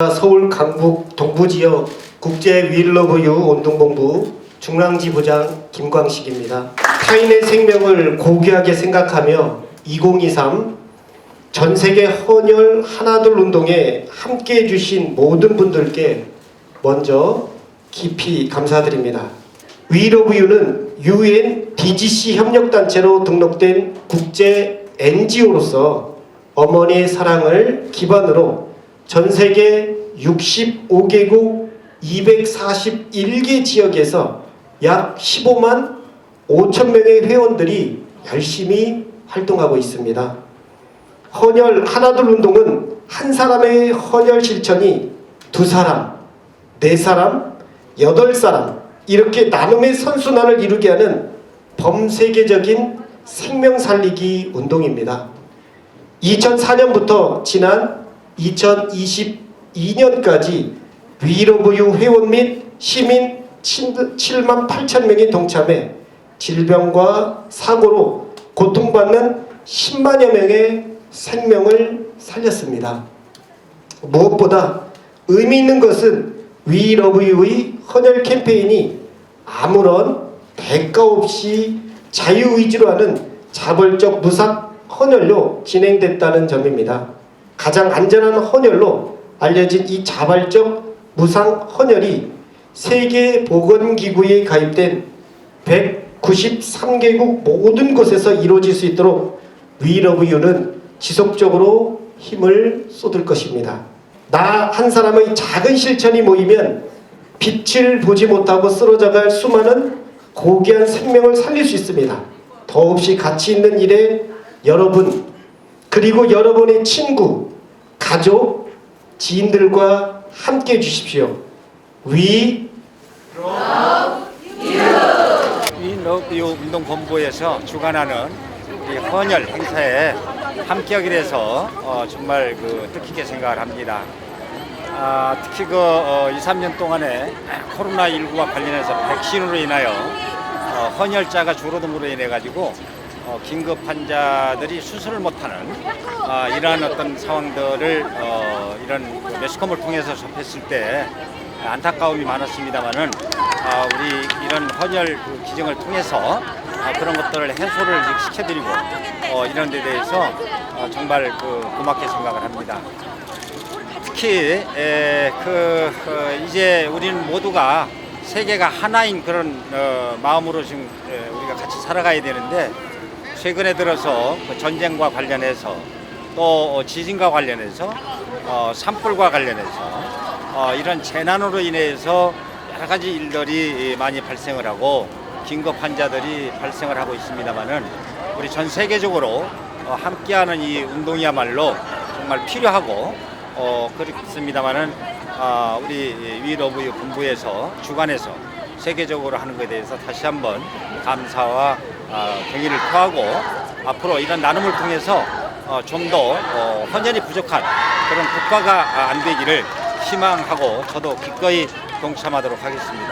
서울 강북 동부지역 국제 윌러브유 운동본부 중랑지 부장 김광식입니다. 타인의 생명을 고귀하게 생각하며 2023 전 세계 헌혈 하나둘 운동에 함께 해 주신 모든 분들께 먼저 깊이 감사드립니다. 윌러브유는 UN DGC 협력단체로 등록된 국제 NGO로서 어머니의 사랑을 기반으로 전 세계 65개국 241개 지역에서 약 15만 5천 명의 회원들이 열심히 활동하고 있습니다. 헌혈 하나둘 운동은 한 사람의 헌혈 실천이 두 사람, 네 사람, 여덟 사람 이렇게 나눔의 선순환을 이루게 하는 범세계적인 생명 살리기 운동입니다. 2004년부터 지난 2022년까지 위로부유 회원 및 시민 7만 8천 명이 동참해 질병과 사고로 고통받는 10만여 명의 생명을 살렸습니다. 무엇보다 의미 있는 것은 위러브유의 헌혈 캠페인이 아무런 대가 없이 자유의지로 하는 자발적 무삭 헌혈로 진행됐다는 점입니다. 가장 안전한 헌혈로 알려진 이 자발적 무상 헌혈이 세계 보건기구에 가입된 193개국 모든 곳에서 이루어질 수 있도록 위러브유는 지속적으로 힘을 쏟을 것입니다. 나 한 사람의 작은 실천이 모이면 빛을 보지 못하고 쓰러져갈 수많은 고귀한 생명을 살릴 수 있습니다. 더없이 가치 있는 일에 여러분 그리고 여러분의 친구, 가족, 지인들과 함께 해 주십시오. 위 위너비오 운동 본부에서 주관하는 이 헌혈 행사에 함께하게 돼서 어, 정말 그 뜻깊게 생각을 합니다. 아, 특히 그 어, 2, 3년 동안에 코로나19와 관련해서 백신으로 인하여 어, 헌혈자가 줄어듦으로 인해 가지고 어, 긴급 환자들이 수술을 못하는 아, 이러한 어떤 상황들을 어, 이런 그 매스컴을 통해서 접했을 때 안타까움이 많았습니다만은 아, 우리 이런 헌혈 그 기증을 통해서 아, 그런 것들을 해소를 시켜드리고 어, 이런 데 대해서 어, 정말 그 고맙게 생각을 합니다. 특히 에, 그 어, 이제 우리는 모두가 세계가 하나인 그런 어, 마음으로 지금 에, 우리가 같이 살아가야 되는데 최근에 들어서 그 전쟁과 관련해서 또 어, 지진과 관련해서 어, 산불과 관련해서 어, 이런 재난으로 인해서 여러 가지 일들이 많이 발생을 하고 긴급 환자들이 발생을 하고 있습니다만은 우리 전 세계적으로 어, 함께하는 이 운동이야말로 정말 필요하고 어, 그렇습니다만은 아, 우리 위러브유 본부에서 주관해서 세계적으로 하는 것에 대해서 다시 한번 감사와 아, 경의를 표하고 앞으로 이런 나눔을 통해서 어, 좀더 어, 부족한 그런 국가가 아, 안 되기를 희망하고 저도 기꺼이 동참하도록 하겠습니다.